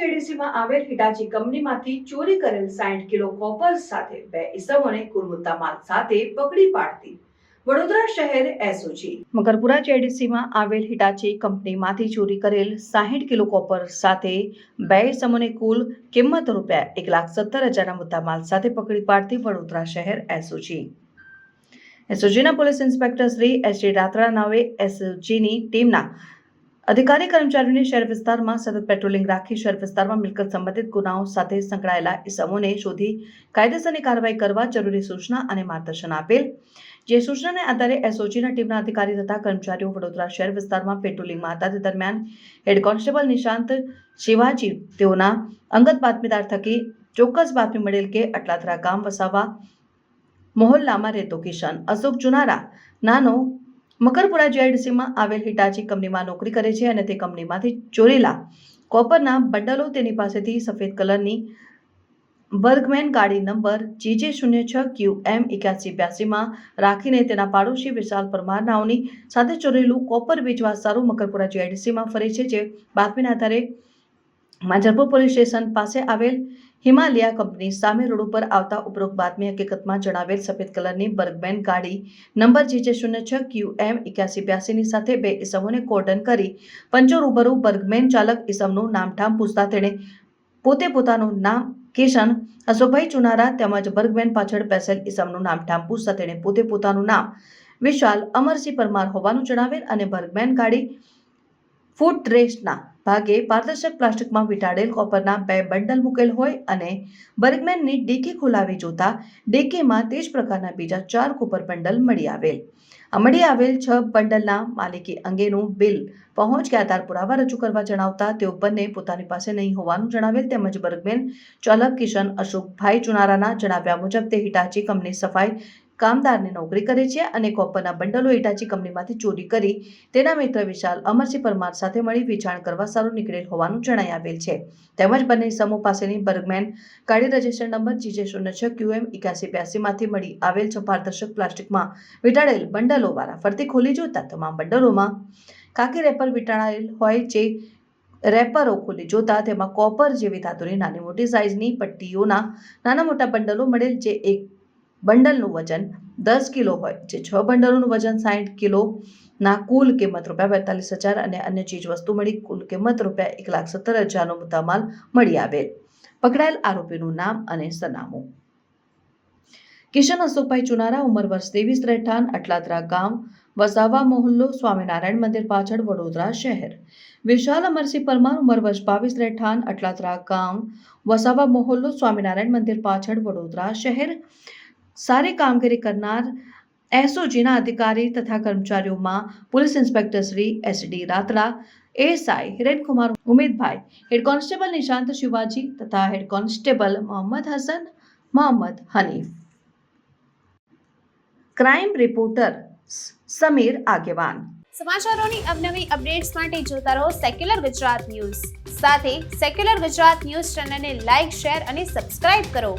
જેડીસીમાં આવેલ હિટાચી કંપનીમાંથી ચોરી કરેલ સાઠ કિલો કોપર સાથે બે ઇસમોને કુલ માલ સાથે પકડી પાડતી. વડોદરા શહેર એસઓજી. મકરપુરા જેડીસીમાં આવેલ હિટાચી કંપનીમાંથી ચોરી કરેલ સાહીઠ કિલો કોપર સાથે બે ઇસમોને કુલ કિંમત રૂપિયા એક લાખ સત્તર હજારના મુદ્દામાલ સાથે પકડી પાડતી વડોદરા શહેર SOG. એસઓજીના police inspector Shri S J Ratra નાવે એસઓજીની ટીમના અધિકારી કર્મચારીઓને શહેર વિસ્તારમાં સતત પેટ્રોલિંગ રાખી શહેર વિસ્તારમાં મિલકત સંબંધિત ગુનાઓ સાથે સંકળાયેલા ઇસમોને શોધી કાયદેસરની કાર્યવાહી કરવા જરૂરી સૂચના અને માર્ગદર્શન આપેલ. જે સૂચનાને આધારે એસઓજીના ટીમના અધિકારી તથા કર્મચારીઓ વડોદરા શહેર વિસ્તારમાં પેટ્રોલિંગમાં હતા તે દરમિયાન હેડ કોન્સ્ટેબલ નિશાંત શિવાજી તેઓના અંગત બાતમીદાર થકી ચોક્કસ બાતમી મળેલ કે અટલાતરા ગામ વસાવા મોહલ્લામાં રહેતો કિશન અશોક ચુનારા નાનો મકરપુરા જેઆઈડીસીમાં આવેલ હિટાચી કંપનીમાં નોકરી કરે છે અને તે કંપનીમાંથી ચોરેલા કોપરના બંડલો તેની પાસેથી સફેદ કલરની બર્ગમેન ગાડી નંબર જીજે શૂન્ય છ ક્યુ એમ એક્યાસી બ્યાસીમાં રાખીને તેના પાડોશી વિશાલ પરમાર નાવની સાથે ચોરેલું કોપર વેચવા સારું મકરપુરા જીઆઈડીસીમાં ફરે છે, જે બાતમીના આધારે માંજરપુર પોલીસ સ્ટેશન પાસે આવેલ હિમાલયા કંપની સામે રોડ ઉપર આવતા ઉપરોક્ત બાતમી હકીકતમાં જણાવેલ સફેદ કલરની બર્ગમેન ગાડી નંબર જીજે શૂન્ય છ ક્યુ એમ એક્યાસી બ્યાસીની સાથે બે ઇસમોને કોર્ડન કરી પંચો રૂબરૂ બર્ગમેન ચાલક ઇસમનું નામઠામ પૂછતા તેણે પોતે પોતાનું નામ કિશન, અશોકભાઈ ચુનારા તેમજ બર્ગમેન પાછળ બેસેલ ઇસમનું નામઠામ પૂછતા તેણે પોતે પોતાનું નામ વિશાલ અમરસિંહ પરમાર હોવાનું જણાવેલ અને બર્ગમેન ગાડી ફૂડ ટ્રેસ્ટના ભાગે પારદર્શક પ્લાસ્ટિકમાં વીંટાળેલ કોપરના બે બંડલ મૂકેલ હોય અને બર્ગમેનની ડેકી ખોલાવી જોતા ડેકીમાં તે જ પ્રકારના બીજા ચાર કોપર બંડલ મળી આવેલ. મળી આવેલ છ બંડલના માલિકી અંગેનું બિલ પહોંચ કે આધાર પુરાવા રજૂ કરવા જણાવતા તેઓ બંને પોતાની પાસે નહીં હોવાનું જણાવેલ તેમજ બર્ગમેન ચાલક કિશન અશોકભાઈ ચુનારાના જણાવ્યા મુજબ તે હિટાચી કંપની સફાઈ કામદારની નોકરી કરે છે અને કોપરના બંડલો ઇટાચી કંપનીમાંથી ચોરી કરી તેના મિત્ર વિશાલ અમરસિંહ પરમાર સાથે મળી વેચાણ કરવા સારું નીકળેલ હોવાનું જણાઈ આવેલ છે. તેમજ બંને સમૂહ પાસેની બર્ગમેન ગાડી રજિસ્ટર નંબર જીજે શૂન્ય છ ક્યુએમ એકાસી બ્યાસીમાંથી મળી આવેલ છ. પારદર્શક પ્લાસ્ટિકમાં વીંટાળેલ બંડલો વાળા ફરતી ખોલી જોતા તમામ બંડલોમાં કાકી રેપર વીંટાળાયેલ હોય જે રેપરો ખોલી જોતા તેમાં કોપર જેવી ધાતુની નાની મોટી સાઇઝની પટ્ટીઓના નાના મોટા બંડલો મળેલ જે એક બંડલનું વજન દસ કિલો હોય, જે છ બંડલોનું વજન સાઠ કિલો ના કુલ કિંમત રૂપિયા બેતાલીસ હજાર અને અન્ય ચીજ વસ્તુ મળી, કુલ કિંમત રૂપિયા એક લાખ સત્તર હજારનો મુદ્દામાલ મળી આવેલ પકડાયેલ આરોપીનું નામ અને સરનામું. કિશન અશોકભાઈ ચુનારા, ઉંમર વર્ષ ત્રેવીસ, રહેઠાણ અટલાદરા ગામ, વસાવા મોહલ્લો, સ્વામિનારાયણ મંદિર પાછળ, વડોદરા શહેર. વિશાલ અમરસિંહ પરમાર, ઉંમર વર્ષ બાવીસ, રહેઠાણ અટલાદરા ગામ, વસાવા મોહલ્લો, સ્વામિનારાયણ મંદિર પાછળ, વડોદરા શહેર. સારી કામગીરી કરનાર એસઓજીના અધિકારી તથા કર્મચારીઓમાં police inspector Shri S D Ratra, ASI Hirenkumar Umedbhai, head constable Nishant Shivaji તથા head constable Mohammad Hasan, Mohammad Hanif. Crime reporter Samir Agevan. સમાચારોની અવનવી અપડેટ્સ માટે જોતા રહો સેક્યુલર ગુજરાત ન્યૂઝ. સાથે સેક્યુલર ગુજરાત ન્યૂઝ ચેનલને લાઇક, શેર અને સબસ્ક્રાઇબ કરો.